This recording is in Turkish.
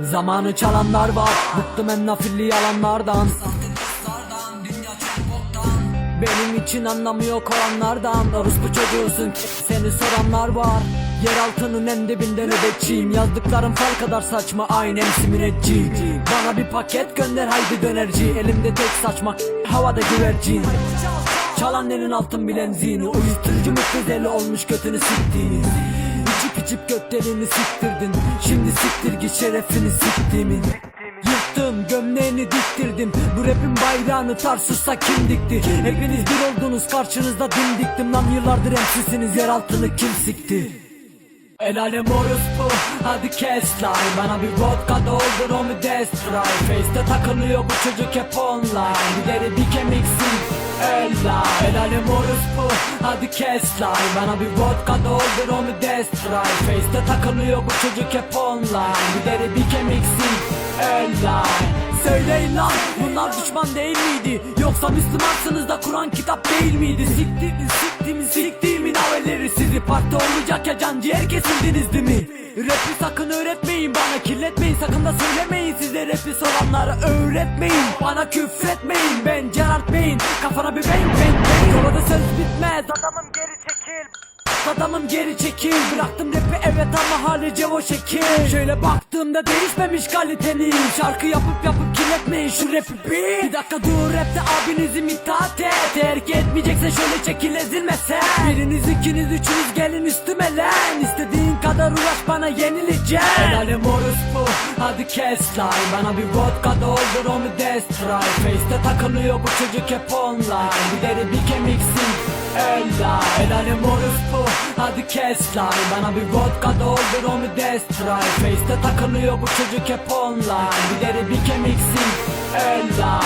Zamanı çalanlar var Bıktım en nafilli yalanlardan. Benim için anlamı yok olanlardan. Orospu çocuğusun seni soranlar var. Yer altının en dibinde nöbetçiyim. Yazdıklarım fal kadar saçma aynen siminetçi Bana bir paket gönder haydi dönerci. Elimde tek saçma havada güvercin. Çalan elin altın bilenzini Uyuşturucu müptezeli olmuş götünü siktiğin İçip içip götlerini siktirdin. Şimdi siktir git şerefini siktiğimin Yırttım gömleğini diktirdim. Bu rapin bayrağını Tarsus'ta kim dikti? Hepiniz bir oldunuz karşınızda dimdiktim Lan yıllardır emsizsiniz yer altını kim sikti El alem orospu hadi kes lan Bana bir vodka doldur o mu destroy Face'te takılıyor bu çocuk hep online. Gideri bir kemiksin Ella El alem orospu hadi kes lan Bana bir vodka doldur o mu destroy Face'te takılıyor bu çocuk hep online. Gideri bir kemiksin Söyleyin lan. Bunlar düşman değil miydi? Yoksa Müslümansınız da Kur'an kitap değil miydi? Siktimin siktimin siktimin haberleri Sizi parti olacak ya can ciğer kesildiniz değil mi? Rapi sakın öğretmeyin bana kirletmeyin. Sakın da söylemeyin size rapi soranlara öğretmeyin Bana küfretmeyin. Ben Gerard Bey'in Kafana bir bang bang Yolda söz bitmez adamım geri çekil. Adamım geri çekil. Bıraktım rapi evet ama hali cevo şekil. Şöyle baktığımda değişmemiş kalitenin Şarkı yapıp yapıp kirletmeyin şu rapi bir. Bir dakika dur rapte abinizim itaat et. Terk etmeyeceksen şöyle çekil ezilme sen Biriniz ikiniz üçünüz gelin üstüme lan. İstediğin kadar uğraş bana yenileceksin. El alem orospu hadi kes lan. Bana bir vodka doldur o mu destroy Face'te takılıyor bu çocuk hep online. Bir deri bir kemiksin El alem orospu. Hadi kes lan. Bana bir vodka doldur o mu destroy Face'te takılıyor bu çocuk hep online. Bir deri bir kemiksin Ella